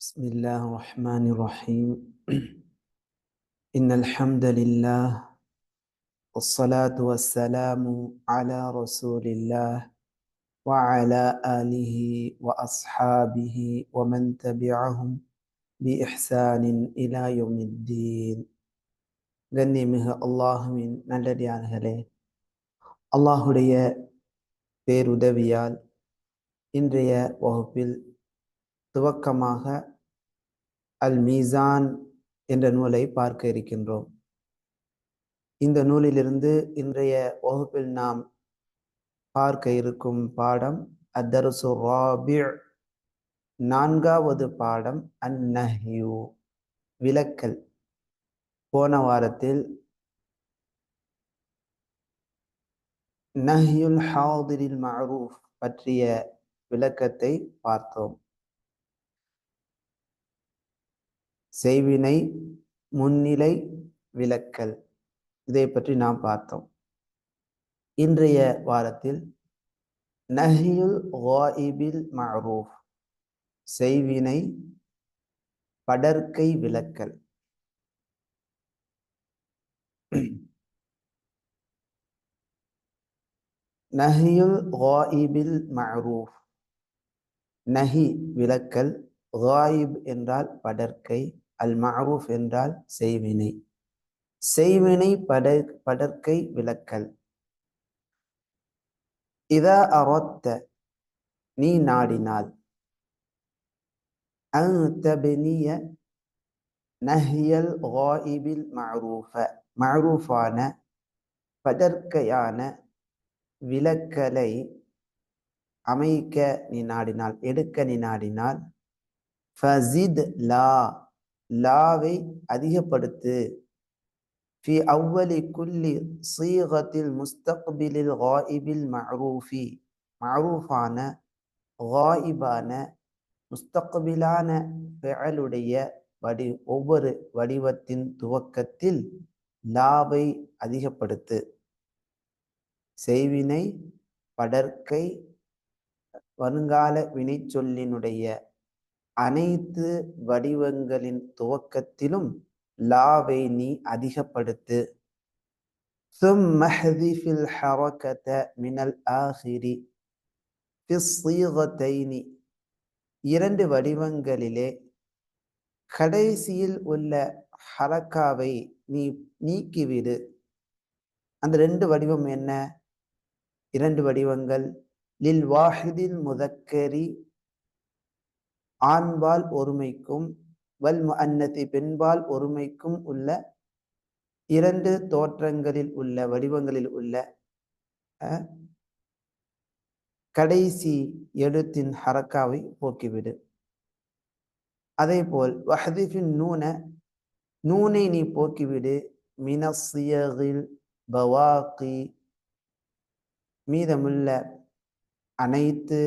بسم الله الرحمن الرحيم إن الحمد لله والصلاة والسلام على رسول الله وعلى آله وأصحابه ومن تبعهم بإحسان إلى يوم الدين கண்ணியமிகு அல்லாஹுவின் நல்லடியார்களே அல்லாஹுடைய பேருதவியால் இன்றைய வகுப்பில் துவக்கமாக அல் மீசான் என்ற நூலை பார்க்க இருக்கின்றோம். இந்த நூலிலிருந்து இன்றைய வகுப்பில் நாம் பார்க்க இருக்கும் பாடம் அத்தரசு ராபி நான்காவது பாடம் அந்நஹ்யூ விலக்கல் போன வாரத்தில் நஹ்யுல் ஹாதிரில் மஅரூஃப் பற்றிய விளக்கத்தை பார்த்தோம். செய்வினை முன்னிலை விளக்கல். இதை பற்றி நாம் பார்த்தோம். இன்றைய வாரத்தில் நஹியுல் வாயிபில் மஅரூஃப் செய்வினை படற்கை விளக்கல். நஹியுல் வாயிபில் மஅரூஃப் நஹி விளக்கல். வாயிப் என்றால் படற்கை அல் மஅரூஃப் என்றால் செய்வினை. செய்வினை பட படற்கை விளக்கல். இதா அரொத்த நீ நாடினால். அந்தபெனிய நஹியல் காயிபில் மஅரூஃப மஅரூஃபான படற்கையான விளக்கலை அமைக்க நீ நாடினால் எடுக்க நீ நாடினால் ஃபசித் லா லாவை அதிகப்படுத்து. ஃபி அவ்வலி குல்லி சீகத்தில் முஸ்தக்பிலில் ஹாயிபில் மரூஃபி மரூஃபான ஹாயிபான முஸ்தக்பிலான பெயலுடைய வடி ஒவ்வொரு வடிவத்தின் துவக்கத்தில் லாவை அதிகப்படுத்து. செய்வினை படற்கை வருங்கால வினைச்சொல்லினுடைய அனைத்து வடிவங்களின் துவக்கத்திலும் லாவை நீ அதிகப்படுத்து ثم احذف الحركة من الآخر في الصيغتين இரண்டு வடிவங்களிலே கடைசியில் உள்ள ஹரக்காவை நீ நீக்கிவிடு அந்த ரெண்டு வடிவம் என்ன இரண்டு வடிவங்கள் லில் வாஹிதில் முதக்கரி ஆண்பால் ஒருமைக்கும் வல் அன்னதி பெண்பால் ஒருமைக்கும் உள்ள இரண்டு தோற்றங்களில் உள்ள வடிவங்களில் உள்ள கடைசி எழுத்தின் ஹரக்காவை போக்கிவிடு. அதே போல் வஹதிஃபின் நூன நூனை நீ போக்கிவிடு. மினசியகில் பவாக்கி மீதமுள்ள அனைத்து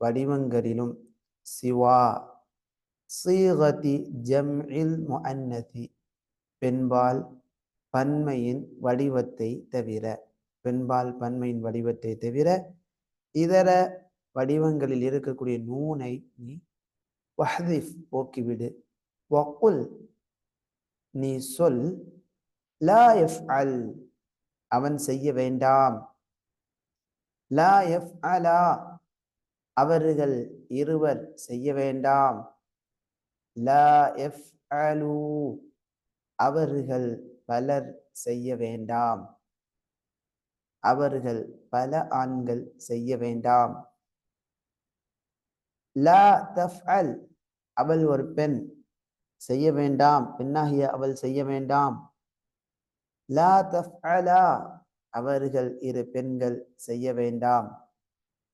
வடிவங்களிலும். சிவா சீகதி ஜம்இல் முஅன்னதி. பெண்பால் பன்மையின் வடிவத்தை தவிர பெண்பால் பன்மையின் வடிவத்தை தவிர இதர வடிவங்களில் இருக்கக்கூடிய நூனை நீ வஹதிஃப் போக்கிவிடு. வக்குல் நீ சொல் லா எஃப் அல் அவன் செய்ய வேண்டாம். லா எஃப் அலா அவர்கள் இருவர் செய்ய வேண்டாம். எஃப் அலு அவர்கள் பலர் செய்ய வேண்டாம். அவர்கள் பல ஆண்கள் செய்ய வேண்டாம். லா தஃப் அல் அவள் ஒரு பெண். செய்ய வேண்டாம். பெண்ணாகிய அவள் செய்ய வேண்டாம். லா தஃப் அலா அவர்கள் இரு பெண்கள் செய்ய வேண்டாம்.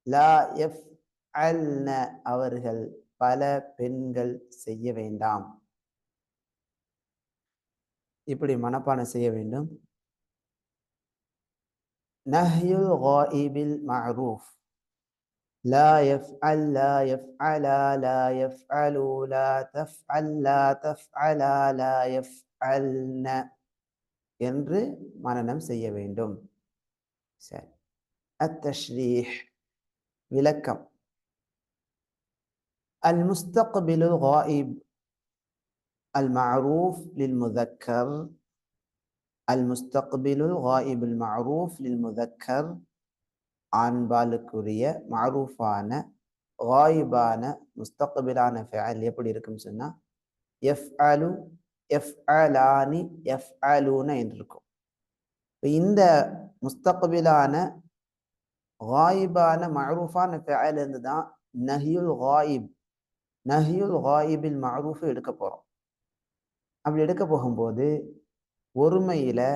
லா எஃப் அல்ன அவர்கள் பல பெண்கள் செய்ய வேண்டாம் இப்படி மனப்பாடம் செய்ய வேண்டும் நஹ்யுல் காயிபில் மஅரூஃப் لا يفعل لا يفعل لا يفعل لا تفعل لا تفعل لا يفعلن என்று மனனம் செய்ய வேண்டும் சரி அத்தஷ்ரீஹ் விளக்கம் المستقبل الغائب المعروف للمذكر المستقبل الغائب المعروف للمذكر ஆண்பாலுக்குரிய மஅரூஃபான காயிபான முஸ்தக்பிலான ஃபெயல் எப்படி இருக்குன்னு சொன்னா எஃப்அலு எஃப்அலானி எஃப்அலூன என்று இருக்கும் இப்ப இந்த முஸ்தக்பிலான காயிபான மஅரூஃபான ஃபெயல் இருந்து தான் நஹியுல் காயிப் நஹியுல் ஹாயிபில் மஅரூஃப் எடுக்க போகிறோம் அப்படி எடுக்க போகும்போது ஒருமையில்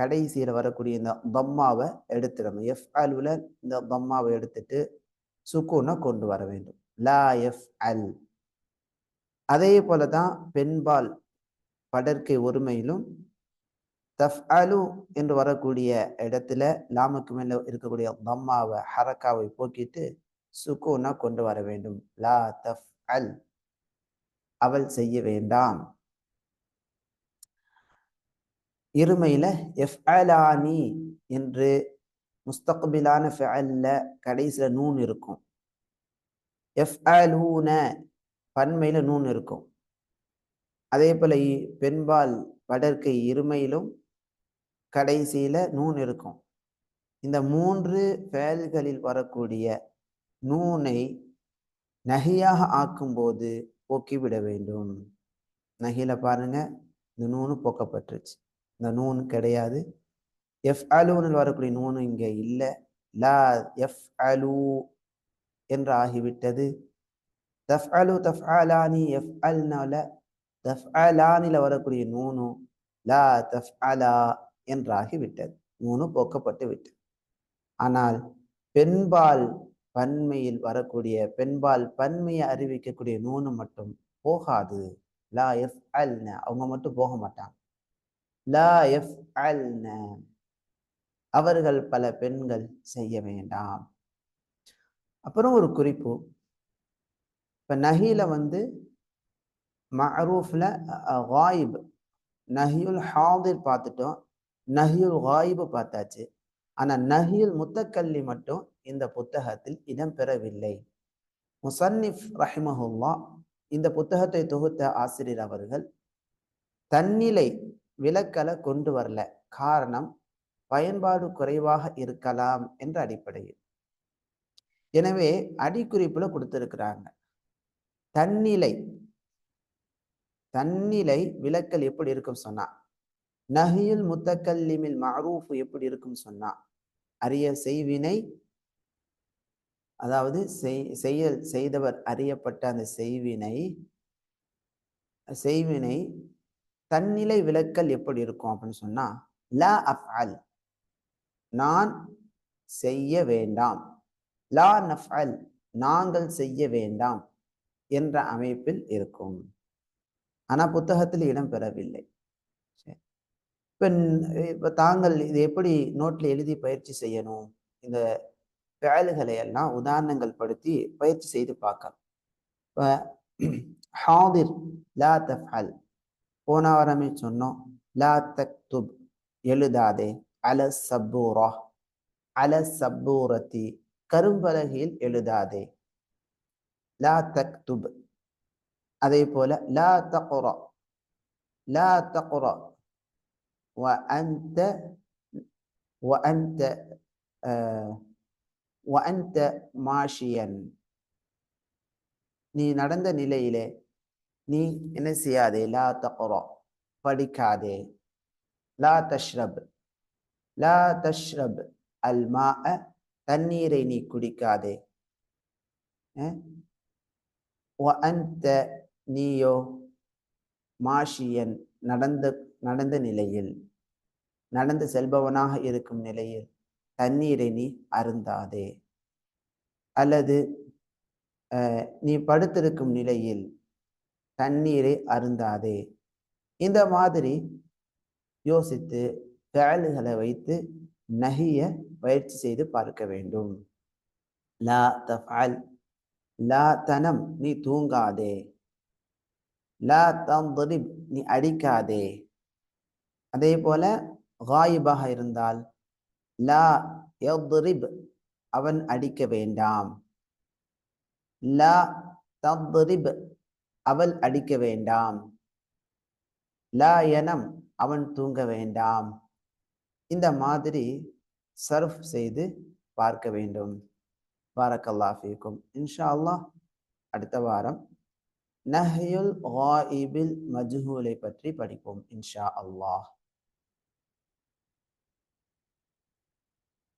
கடைசியில் வரக்கூடிய இந்த தம்மாவை எடுத்துடணும். எஃப் அலுல இந்த தம்மாவை எடுத்துட்டு சுக்கூனை கொண்டு வர வேண்டும். லா எஃப் அல் அதே போல தான் பெண்பால் படற்கை ஒருமையிலும் தஃப் அலு என்று வரக்கூடிய இடத்துல லாமுக்கு மேலே இருக்கக்கூடிய தம்மாவை ஹரக்காவை போக்கிட்டு சுக்கூனை கொண்டு வர வேண்டும். லா தஃப் அல். அவள் செய்ய வேண்டாம். இருமையில எஃப்அலானி என்று முஸ்தகபிலான ஃபெஅல்ல கடைசியில் நூன் இருக்கும். எஃப்அலூன பன்மையில் நூன் இருக்கும். அதே போல் பெண்பால் வடற்கை இருமையிலும் கடைசியில் நூன் இருக்கும். இந்த மூன்று ஃபேல்களில் வரக்கூடிய நூனை நகையாக ஆக்கும்போது போக்கிவிட வேண்டும். நகையில் பாருங்க இந்த நூனு போக்கப்பட்டுருச்சு. இந்த நூன் கிடையாது. எஃப் அலூனில் வரக்கூடிய நூனு இங்கே இல்லை. லா எஃப் அலூ என்று ஆகிவிட்டது. தஃப் அலு தஃப் அலானி எஃப் அல்னால தஃப் அலானில வரக்கூடிய நூனு லா தஃப் அலா என்றாகிவிட்டது. நூனு போக்கப்பட்டு விட்டது ஆனால் பெண்பால் பன்மையில் வரக்கூடிய பெண்பால் பன்மையை அறிவிக்கக்கூடிய நூனு மட்டும் போகாது. லா எஃப் அல்ன அவங்க மட்டும் போக மாட்டாங்க. லா எஃப் அல்ன அவர்கள் பல பெண்கள் செய்ய வேண்டாம். அப்புறம் ஒரு குறிப்பு. இப்ப நஹியில் வந்து மரூஃபில் காயிப் நஹியுல் ஹாதிர் பார்த்துட்டோம். நஹியுல் காயிபு பார்த்தாச்சு. ஆனா நஹியுல் முத்தக்கல்லி மட்டும் இந்த புத்தகத்தில் இடம்பெறவில்லை முசன்னிஃப் ரஹிமஹுல்லா இந்த புத்தகத்தை தொகுத்த ஆசிரியர் அவர்கள் தன்னிலை விலக்கலை கொண்டு வரல காரணம் பயன்பாடு குறைவாக இருக்கலாம் என்ற அடிப்படையில். எனவே அடிக்குறிப்பில் கொடுத்திருக்கிறாங்க. தன்னிலை தன்னிலை விலக்கல் எப்படி இருக்கும் சொன்னா நஹியுல் முத்தக்கல்லிமில் மஅரூஃப் எப்படி இருக்கும் சொன்னா அரிய செய்வினை அதாவது செய்- செயல் செய்தவர் அறியப்பட்ட அந்த செய்வினை செய்வினை தன்னிலை விலக்கல் எப்படி இருக்கும் அப்படின்னு சொன்னா லா அஃஅல் நான் செய்ய வேண்டாம். லா நஃஅல் நாங்கள் செய்ய வேண்டாம் என்ற அமைப்பில் இருக்கும். ஆனா புத்தகத்தில் இடம் பெறவில்லை. சரி. தாங்கள் இது எப்படி நோட்டில் எழுதி பயிற்சி செய்யணும்? இந்த ஃபெயல்களை எல்லாம் உதாரணங்கள் படுத்தி பயிற்சி செய்து பார்க்கலாம் இப்ப ஹாதிர் லா தஃஅல் போன வாரமே சொன்னோம் லா தக்துப் எழுதாதே அல சப்பூரா அல சப்பூரத்தி கரும்பலகையில் எழுதாதே லா தக்துப் அதே போல லா தகுரா லா தகுரா وأنت وأنت آه வ அந்த மாஷியன் நீ நடந்த நிலையிலே நீ என்ன செய்யாதே? லா தகுரோ படிக்காதே. லா தஷ்ரப் லா தஷ்ரப் அல் மா தண்ணீரை நீ குடிக்காதே. அந்த நீயோ மாஷியன் நடந்த நடந்த நிலையில் நடந்து செல்பவனாக இருக்கும் நிலையில் தண்ணீரை நீ அருந்தாதே. அல்லது நீ படுத்திருக்கும் நிலையில் தண்ணீரை அருந்தாதே. இந்த மாதிரி யோசித்து கேளுகளை வைத்து நகிய பயிற்சி செய்து பார்க்க வேண்டும். லா தஃல் லா தனம் நீ தூங்காதே. லா தந்திரிப் நீ அடிக்காதே. அதே போல காயிபாக இருந்தால் லா எத்ரிப் அவன் அடிக்க வேண்டாம். லா தத்ரிப் அவள் அடிக்க வேண்டாம். லா எனம் அவன் தூங்க வேண்டாம். இந்த மாதிரி சர்ஃப் செய்து பார்க்க வேண்டும். பாரக்கல்லாஃபிக்கும் இன்ஷா அல்லாஹ் அடுத்த வாரம் நஹ்யுல் காயிபில் மஜ்ஹூலை பற்றி படிப்போம். இன்ஷா அல்லாஹ்.